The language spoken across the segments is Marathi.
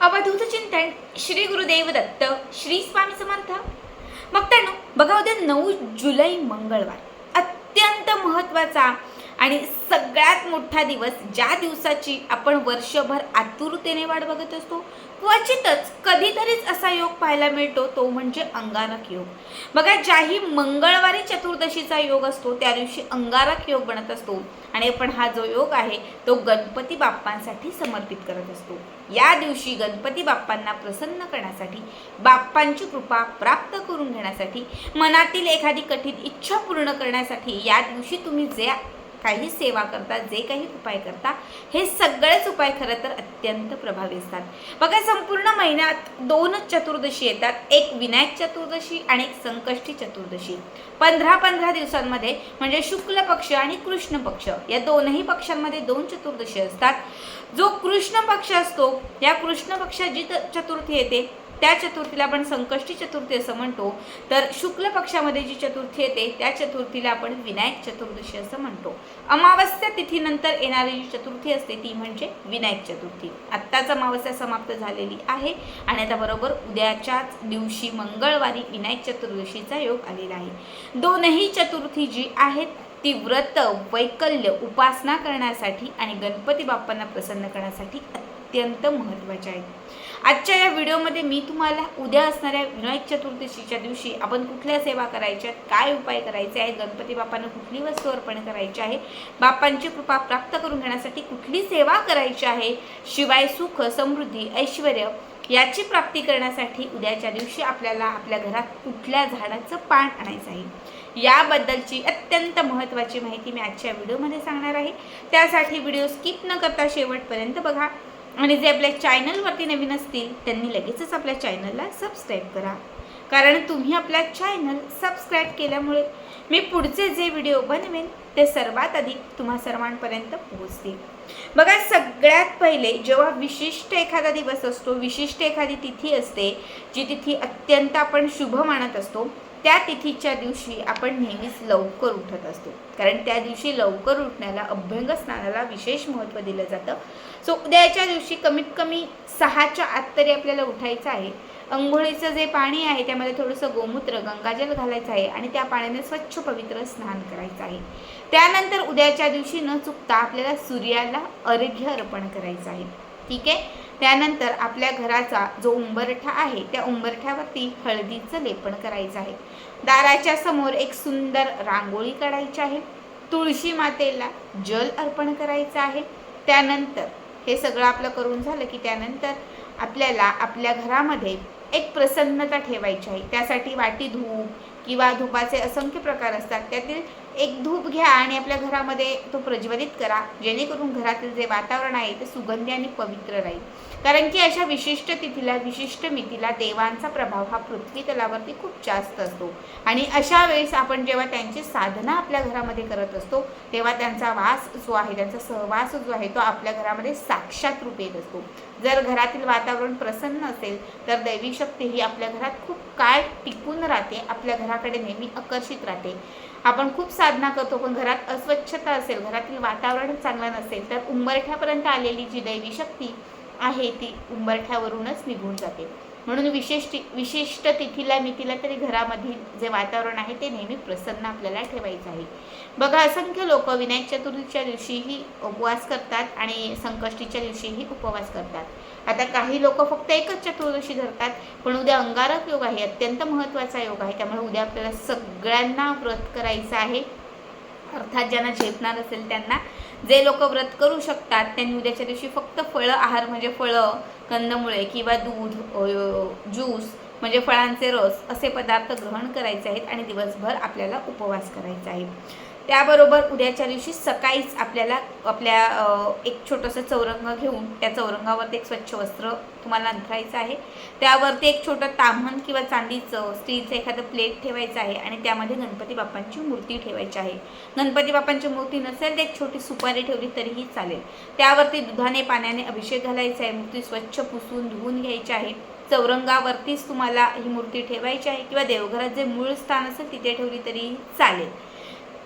अवधूत चिंतन श्री गुरुदेव दत्त श्री स्वामी समर्थ मग त्यानं बघा उद्या नऊ जुलै मंगळवार अत्यंत महत्त्वाचा आणि सगळ्यात मोठा दिवस ज्या दिवसाची आपण वर्षभर आतुरतेने वाट बघत असतो क्वचितच कधीतरीच असा योग पाहायला मिळतो तो म्हणजे अंगारक योग. बघा ज्याही मंगळवारी चतुर्दशीचा योग असतो त्या दिवशी अंगारक योग बनत असतो. आणि आपण हा जो योग आहे तो गणपती बाप्पांसाठी समर्पित करत असतो. या दिवशी गणपती बाप्पांना प्रसन्न करण्यासाठी बाप्पांची कृपा प्राप्त करून घेण्यासाठी मनातील एखादी कठीण इच्छा पूर्ण करण्यासाठी या दिवशी तुम्ही जे काही सेवा करता जे काही उपाय करता हे सगळेच उपाय खरं तर अत्यंत प्रभावी असतात. बघा संपूर्ण महिन्यात दोनच चतुर्दशी येतात. एक विनायक चतुर्दशी आणि एक संकष्टी चतुर्दशी. पंधरा पंधरा दिवसांमध्ये म्हणजे शुक्ल पक्ष आणि कृष्ण पक्ष या दोनही पक्षांमध्ये दोन चतुर्दशी असतात. जो कृष्ण पक्ष असतो या कृष्ण पक्षात जी चतुर्थी येते. त्या चतुर्थीला आपण संकष्टी चतुर्थी असं म्हणतो. तर शुक्ल पक्षामध्ये जी चतुर्थी येते त्या चतुर्थीला आपण विनायक चतुर्दशी असं म्हणतो. अमावस्या तिथीनंतर येणारी जी चतुर्थी असते ती म्हणजे विनायक चतुर्थी. आत्ताच अमावस्या समाप्त झालेली आहे आणि आता बरोबर उद्याच्याच दिवशी मंगळवारी विनायक चतुर्दशीचा योग आलेला आहे. दोनही चतुर्थी जी आहेत ती व्रत वैकल्य उपासना करण्यासाठी आणि गणपती बाप्पांना प्रसन्न करण्यासाठी अत्यंत महत्त्वाच्या आहेत. आजच्या या व्हिडिओमध्ये मी तुम्हाला उद्या असणाऱ्या विनायक चतुर्दशीच्या दिवशी आपण कुठल्या सेवा करायच्या आहेत, काय उपाय करायचे आहे गणपती बाप्पांना कुठली वस्तू अर्पण करायची आहे बाप्पांची कृपा प्राप्त करून घेण्यासाठी कुठली सेवा करायची आहे शिवाय सुख समृद्धी ऐश्वर याची प्राप्ती करण्यासाठी उद्याच्या दिवशी आपल्याला आपल्या घरात कुठल्या झाडाचं पान आणायचं आहे. याबद्दलची अत्यंत महत्त्वाची माहिती मी आजच्या व्हिडिओमध्ये सांगणार आहे. त्यासाठी व्हिडिओ स्किप न करता शेवटपर्यंत बघा. आणि जे आपल्या चॅनलवरती नवीन असतील त्यांनी लगेचच आपल्या चॅनलला सबस्क्राईब करा. कारण तुम्ही आपला चॅनल सबस्क्राईब केल्यामुळे मी पुढचे जे व्हिडिओ बनवेन ते सर्वात आधी तुम्हा सर्वांपर्यंत पोहोचतील. बघा सगळ्यात पहिले जेव्हा विशिष्ट एखादा दिवस असतो विशिष्ट एखादी तिथी असते जी तिथी अत्यंत आपण शुभ मानत असतो त्या तिथीच्या दिवशी आपण नेहमीच लवकर उठत असतो. कारण त्या दिवशी लवकर उठण्याला अभ्यंग स्नानाला विशेष महत्त्व दिलं जातं. सो उद्याच्या दिवशी कमीत कमी सहाच्या आत तरी आपल्याला उठायचं आहे. अंघोळीचं जे पाणी आहे त्यामध्ये थोडंसं गोमूत्र गंगाजल घालायचं आहे आणि त्या पाण्याने स्वच्छ पवित्र स्नान करायचं आहे. त्यानंतर उद्याच्या दिवशी न चुकता आपल्याला सूर्याला अर्घ्य अर्पण करायचं आहे. ठीक आहे? त्यानंतर आपल्या घराचा जो उंबरठा आहे त्या उंबरठ्यावरती हळदीचं लेपन करायचं आहे. दाराच्या समोर एक सुंदर रांगोळी काढायची आहे. तुळशी मातेला जल अर्पण करायचं आहे. त्यानंतर हे सगळं आपलं करून झालं की त्यानंतर आपल्याला आपल्या घरामध्ये एक प्रसन्नता ठेवायची आहे. त्यासाठी वाटी धूप किंवा धुपाचे असंख्य प्रकार असतात. त्यातील एक धूप घ्या आणि आपल्या घरामध्ये तो प्रज्वलित करा. जेणेकरून घरातील जे वातावरण आहे ते सुगंधी आणि पवित्र राहील. कारण की अशा विशिष्ट तिथीला विशिष्ट मितीला देवांचा प्रभाव हा पृथ्वी तलावरती खूप जास्त असतो. आणि अशा वेळेस आपण जेव्हा त्यांची साधना आपल्या घरामध्ये करत असतो तेव्हा त्यांचा वास जो आहे त्यांचा सहवास जो आहे तो आपल्या घरामध्ये साक्षात रूप येत असतो. जर घरातील वातावरण प्रसन्न असेल तर दैवी शक्ती ही आपल्या घरात खूप काळ टिकून राहते आपल्या घराकडे नेहमी आकर्षित राहते. आपण खूप साधना करतो पण घरात अस्वच्छता असेल घरातील वातावरण चांगलं नसेल तर उंबरठ्यापर्यंत आलेली जी दैवी शक्ती आहे ती उंबरठ्यावरूनच निघून जाते. म्हणून विशेष विशिष्ट तिथीला मितीला तरी घरामधील जे वातावरण आहे ते नेहमी प्रसन्न आपल्याला ठेवायचं आहे. बघा असंख्य लोक विनायक चतुर्थीच्या दिवशीही उपवास करतात आणि संकष्टीच्या दिवशीही उपवास करतात. आता काही लोक फक्त एकच चतुर्दशी धरतात पण उद्या अंगारक योग आहे अत्यंत महत्त्वाचा योग आहे. त्यामुळे उद्या आपल्याला सगळ्यांना व्रत करायचं आहे. अर्थात ज्यांना झेपणार असेल त्यांना. जे लोक व्रत करू शकतात त्यांनी उद्याच्या दिवशी फक्त फळं आहार म्हणजे फळं कंदमुळे किंवा दूध ज्यूस म्हणजे फळांचे रस असे पदार्थ ग्रहण करायचे आहेत आणि दिवसभर आपल्याला उपवास करायचा आहे. त्याबरोबर उद्याच्या दिवशी सकाळीच आपल्याला आपल्या एक छोटंसं चौरंग घेऊन त्या चौरंगावरती एक स्वच्छ वस्त्र तुम्हाला अंथरायचं आहे. त्यावरती एक छोटं ताम्हण किंवा चांदीचं स्टीलचं एखादं प्लेट ठेवायचं आहे आणि त्यामध्ये गणपती बाप्पांची मूर्ती ठेवायची आहे. गणपती बाप्पांची मूर्ती नसेल तर एक छोटी सुपारी ठेवली तरीही चालेल. त्यावरती दुधाने पाण्याने अभिषेक घालायचा आहे. मूर्ती स्वच्छ पुसून धुवून घ्यायची आहे. चौरंगावरतीच तुम्हाला ही मूर्ती ठेवायची आहे किंवा देवघरात जे मूळ स्थान असेल तिथे ठेवली तरी चालेल.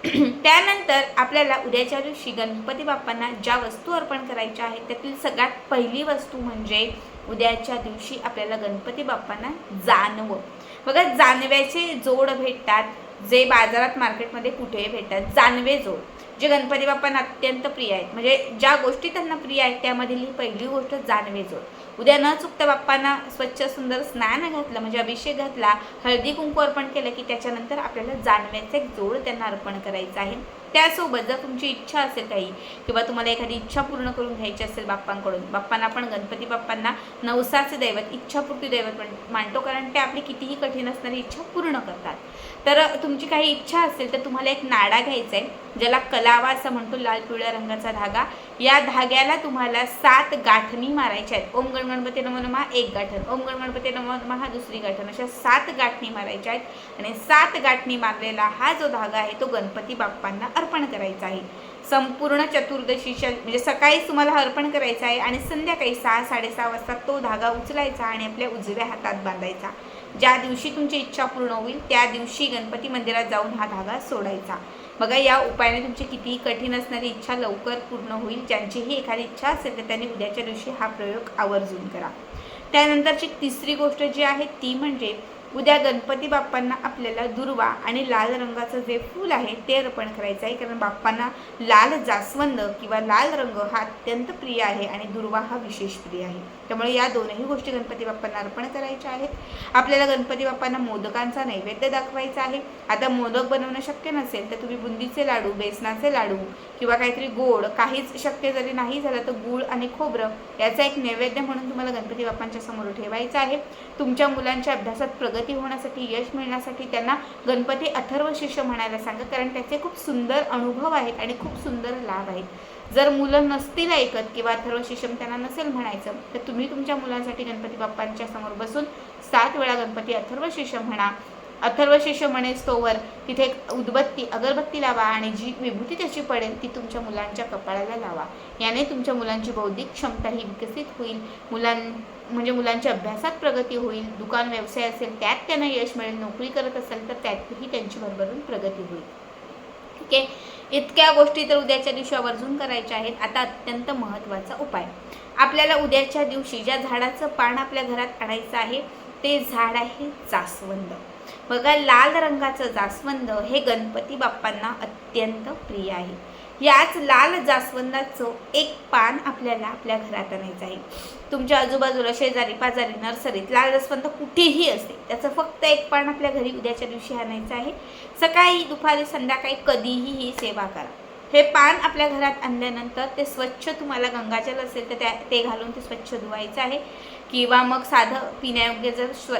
त्यानंतर आपल्याला उद्याच्या दिवशी गणपती बाप्पांना ज्या वस्तू अर्पण करायच्या आहेत त्यातील सगळ्यात पहिली वस्तू म्हणजे उद्याच्या दिवशी आपल्याला गणपती बाप्पांना जानवं. बघा जानव्याचे जोड भेटतात जे बाजारात मार्केटमध्ये कुठेही भेटतात जानवे जोड जे गणपती बाप्पांना अत्यंत प्रिय आहेत. म्हणजे ज्या गोष्टी त्यांना प्रिय आहेत त्यामधील ही पहिली गोष्ट जानवे जोड. उद्या न चुकता बाप्पांना स्वच्छ सुंदर स्नान घातलं म्हणजे अभिषेक घातला हळदी कुंकू अर्पण केलं की त्याच्यानंतर आपल्याला जानव्याचा एक जोड त्यांना अर्पण करायचं आहे. त्यासोबत जर तुमची इच्छा असेल काही किंवा तुम्हाला एखादी इच्छा पूर्ण करून घ्यायची असेल बाप्पांकडून बाप्पांना आपण गणपती बाप्पांना नवसाचे दैवत इच्छापूर्ती दैवत म्हण- मानतो कारण ते आपली कितीही कठीण असणारी इच्छा पूर्ण करतात. तर तुमची काही इच्छा असेल तर तुम्हाला एक नाडा घ्यायचा आहे ज्याला कलावा असं म्हणतो लाल पिवळ्या रंगाचा धागा. या धाग्याला तुम्हाला सात गाठणी मारायच्या आहेत. ओम गण गणपती नमो एक गाठण. ओम गण गणपती नमो हा दुसरी गाठण. अशा सात गाठणी मारायच्या आहेत. आणि सात गाठणी मारलेला हा जो धागा आहे तो गणपती बाप्पांना अर्पण करायचं आहे. संपूर्ण चतुर्दशीच्या म्हणजे सकाळीच तुम्हाला अर्पण करायचा आहे आणि संध्याकाळी सहा साडेसहा वाजता तो धागा उचलायचा आणि आपल्या उजव्या हातात बांधायचा. ज्या दिवशी तुमची इच्छा पूर्ण होईल त्या दिवशी गणपती मंदिरात जाऊन हा धागा सोडायचा. बघा या उपायाने तुमची कितीही कठीण असणारी इच्छा लवकर पूर्ण होईल. ज्यांचीही एखादी इच्छा असेल तर त्यांनी उद्याच्या दिवशी हा प्रयोग आवर्जून करा. त्यानंतरची तिसरी गोष्ट जी आहे ती म्हणजे उद्या गणपती बाप्पांना आपल्याला दुर्वा आणि लाल रंगाचं जे फूल आहे ते अर्पण करायचं आहे. कारण बाप्पांना लाल जास्वंद किंवा लाल रंग हा अत्यंत प्रिय आहे आणि दुर्वा हा विशेष प्रिय आहे. त्यामुळे या दोनही गोष्टी गणपती बाप्पांना अर्पण करायच्या आहेत. आपल्याला गणपती बाप्पांना मोदकांचा नैवेद्य दाखवायचा आहे. आता मोदक बनवणं शक्य नसेल तर तुम्ही बुंदीचे लाडू बेसनाचे लाडू किंवा काहीतरी गोड काहीच शक्य जरी नाही झालं तर गूळ आणि खोबरं याचा एक नैवेद्य म्हणून तुम्हाला गणपती बाप्पांच्या समोर ठेवायचा आहे. तुमच्या मुलांच्या अभ्यासात प्रगती होण्यासाठी यश मिळण्यासाठी त्यांना गणपती अथर्व शिष्य म्हणायला सांगा. कारण त्याचे खूप सुंदर अनुभव आहेत आणि खूप सुंदर लाभ आहेत. जर मुलं नसतील ऐकत किंवा अथर्व शिष्यम त्यांना नसेल म्हणायचं तर तुम्ही तुमच्या मुलांसाठी गणपती बाप्पांच्या समोर बसून सात वेळा गणपती अथर्व शिष्य म्हणा. अथर्व शिष्य म्हणे तोवर तिथे एक उदबत्ती अगरबत्ती लावा आणि जी विभूती त्याची पडेल ती तुमच्या मुलांच्या कपाळाला लावा. याने तुमच्या मुलांची बौद्धिक क्षमता ही विकसित होईल. मुलां म्हणजे मुलांच्या अभ्यासात प्रगती होईल. दुकान व्यवसाय असेल त्यात त्यांना यश मिळेल. नोकरी करत असेल तर त्यातही त्यांची भरभरून प्रगती होईल. ठीक आहे. इतक्या गोष्टी तर उद्याच्या दिवशी आवर्जून करायच्या आहेत. आता अत्यंत महत्त्वाचा उपाय. आपल्याला उद्याच्या दिवशी ज्या झाडाचं पान आपल्या घरात आणायचं आहे ते झाड आहे जास्वंद बघा लाल रंगाचं जास्वंद हे गणपती बाप्पांना अत्यंत प्रिय आहे. याच लाल जास्वंदाचं एक पान आपल्याला आपल्या घरात आणायचं आहे. तुमच्या आजूबाजूला शेजारी पाजारी नर्सरीत लाल जास्वंद कुठेही असते. त्याचं फक्त एक पान आपल्या घरी उद्याच्या दिवशी आणायचं आहे. सकाळी दुपारी संध्याकाळी कधीही ही सेवा करा. हे पान आपल्या घरात आणल्यानंतर ते स्वच्छ तुम्हाला गंगाजल असेल तर त्या ते घालून ते स्वच्छ धुवायचं आहे. किंवा मग साधं पिण्यायोग्य जर स्व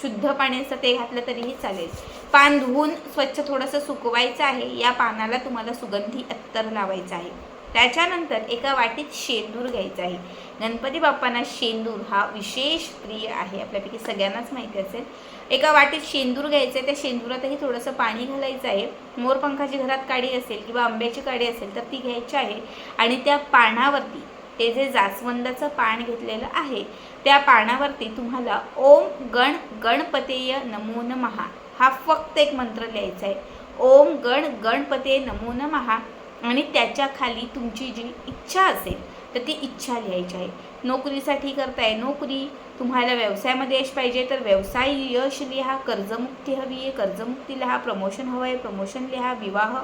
शुद्ध पाणी असतं ते घातलं तरीही चालेल. पान धुवून स्वच्छ थोडंसं सुकवायचं आहे. या पानाला तुम्हाला सुगंधी अत्तर लावायचं आहे. त्याच्यानंतर एका वाटीत शेंदूर घ्यायचा आहे. गणपती बाप्पांना शेंदूर हा विशेष प्रिय आहे. आपल्यापैकी सगळ्यांनाच माहिती असेल. एका वाटीत शेंदूर घ्यायचं आहे. त्या शेंदुरातही थोडंसं पाणी घालायचं आहे. मोरपंखाची घरात काडी असेल किंवा आंब्याची काडी असेल तर ती घ्यायची आहे. आणि त्या पानावरती ते जे जास्वंदाचं पान घेतलेलं आहे त्या पानावरती तुम्हाला ओम गण गणपतेय नमो महा हा फक्त एक मंत्र लिहायचा आहे. ओम गण गणपते नमो महा आणि त्याच्याखाली तुमची जी इच्छा असेल तर ती इच्छा लिहायची आहे. नोकरीसाठी करताय नोकरी तुम्हाला व्यवसायामध्ये यश पाहिजे तर व्यवसाय यश लिहा कर्जमुक्ती हवी आहे कर्जमुक्ती लिहा प्रमोशन हवं आहे प्रमोशन लिहा विवाह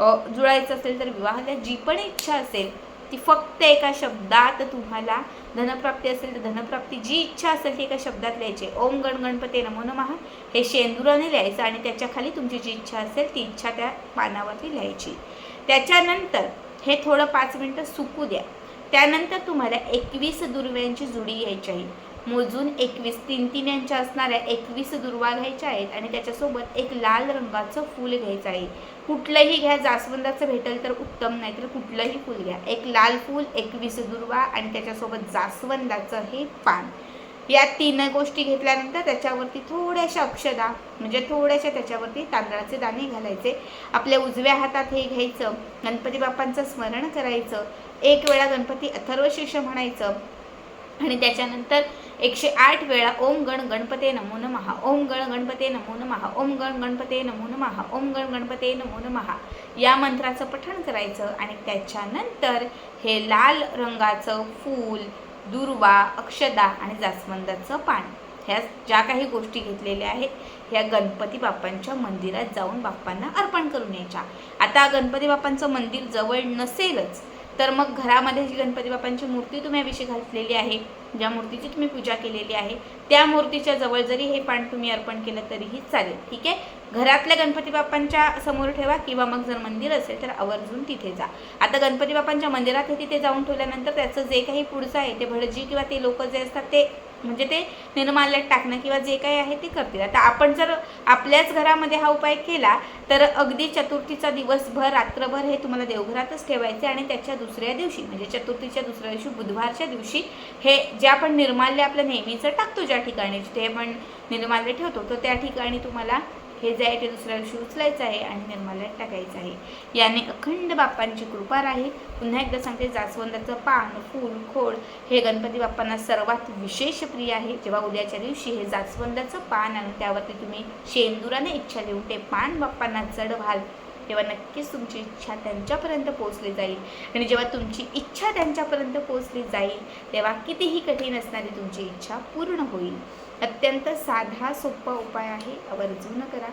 जुळायचं असेल तर विवाहाला जी पण इच्छा असेल ती फक्त एका शब्दात तुम्हाला धनप्राप्ती असेल तर धनप्राप्ती जी इच्छा असेल ती एका शब्दात लिहायची ओम गण गणपते नमो नमः हे शेंदुराने लिहायचं आणि त्याच्याखाली तुमची जी इच्छा असेल ती इच्छा त्या पानावरती लिहायची. त्याच्यानंतर हे थोडं पाच मिनटं सुकू द्या. त्यानंतर तुम्हाला एकवीस दुर्व्यांची जुडी यायची आहे. मोजून एकवीस तीन तीन यांच्या असणाऱ्या एकवीस दुर्वा घ्यायच्या आहेत आणि त्याच्यासोबत एक लाल रंगाचं फूल घ्यायचं आहे. कुठलंही घ्या जास्वंदाचं भेटेल तर उत्तम नाही तर कुठलंही फूल घ्या. एक लाल फूल एकवीस दुर्वा आणि त्याच्यासोबत जास्वंदाचं हे पान. या तीन गोष्टी घेतल्यानंतर त्याच्यावरती थोड्याशा अक्षदा म्हणजे थोड्याशा त्याच्यावरती तांदळाचे दाणे घालायचे. आपल्या उजव्या हातात हे घ्यायचं. गणपती बाप्पांचं स्मरण करायचं. एक वेळा गणपती अथर्व म्हणायचं. आणि त्याच्यानंतर एकशे आठ वेळा ओम गण गणपते नमो नमहा ओम गण गणपते नमो नमहा ओम गण गणपते नमो नमः ओम गण गणपते नमो नमः या मंत्राचं पठण करायचं आणि त्याच्यानंतर हे लाल रंगाचं फूल दुर्वा अक्षदा आणि जास्वंदाचं पान ह्या ज्या काही गोष्टी घेतलेल्या आहेत ह्या गणपती बाप्पांच्या मंदिरात जाऊन बाप्पांना अर्पण करून यायच्या. आता गणपती बाप्पांचं मंदिर जवळ नसेलच तर मग घरामध्ये जी गणपती बाप्पांची मूर्ती तुम्ही अभिषेक घातलेली आहे ज्या मूर्तीची तुम्ही पूजा केलेली आहे त्या मूर्तीच्या जवळ जरी हे पान तुम्ही अर्पण केलं तरीही चालेल ठीक आहे? घरातल्या गणपती बाप्पांच्या समोर ठेवा किंवा मग जर मंदिर असेल तर आवर्जून तिथे जा. आता गणपती बाप्पांच्या मंदिरात हे तिथे जाऊन ठेवल्यानंतर त्याचं जे काही पुढचं आहे ते भटजी किंवा ते लोक जे असतात ते म्हणजे ते निर्माल्यात टाकणं किंवा जे काही आहे ते करतील. आता आपण जर आपल्याच घरामध्ये हा उपाय केला तर अगदी चतुर्थीचा दिवसभर रात्रभर हे तुम्हाला देवघरातच ठेवायचे आणि त्याच्या दुसऱ्या दिवशी म्हणजे चतुर्थीच्या दुसऱ्या दिवशी बुधवारच्या दिवशी हे जे आपण निर्माल्य आपलं नेहमीचं टाकतो ज्या ठिकाणी जिथे आपण निर्माल्य ठेवतो तर त्या ठिकाणी तुम्हाला हे जे आहे ते दुसऱ्या दिवशी उचलायचं आहे आणि निर्माल्यात टाकायचं आहे. याने अखंड बाप्पांची कृपा राहील. पुन्हा एकदा सांगते जास्वंदाचं पान फूल खोड हे गणपती बाप्पांना सर्वात विशेष प्रिय आहे. जेव्हा उद्याच्या दिवशी हे जास्वंदाचं पान आणून त्यावरती तुम्ही शेंदुराने इच्छा देऊन ते पान बाप्पांना चढवाल तेव्हा नक्कीच तुमची इच्छा त्यांच्यापर्यंत पोहोचली जाईल. आणि जेव्हा तुमची इच्छा त्यांच्यापर्यंत पोहोचली जाईल तेव्हा कितीही कठीण असणारी तुमची इच्छा पूर्ण होईल. अत्यंत साधा सोपा उपाय आहे. आवर्जून करा.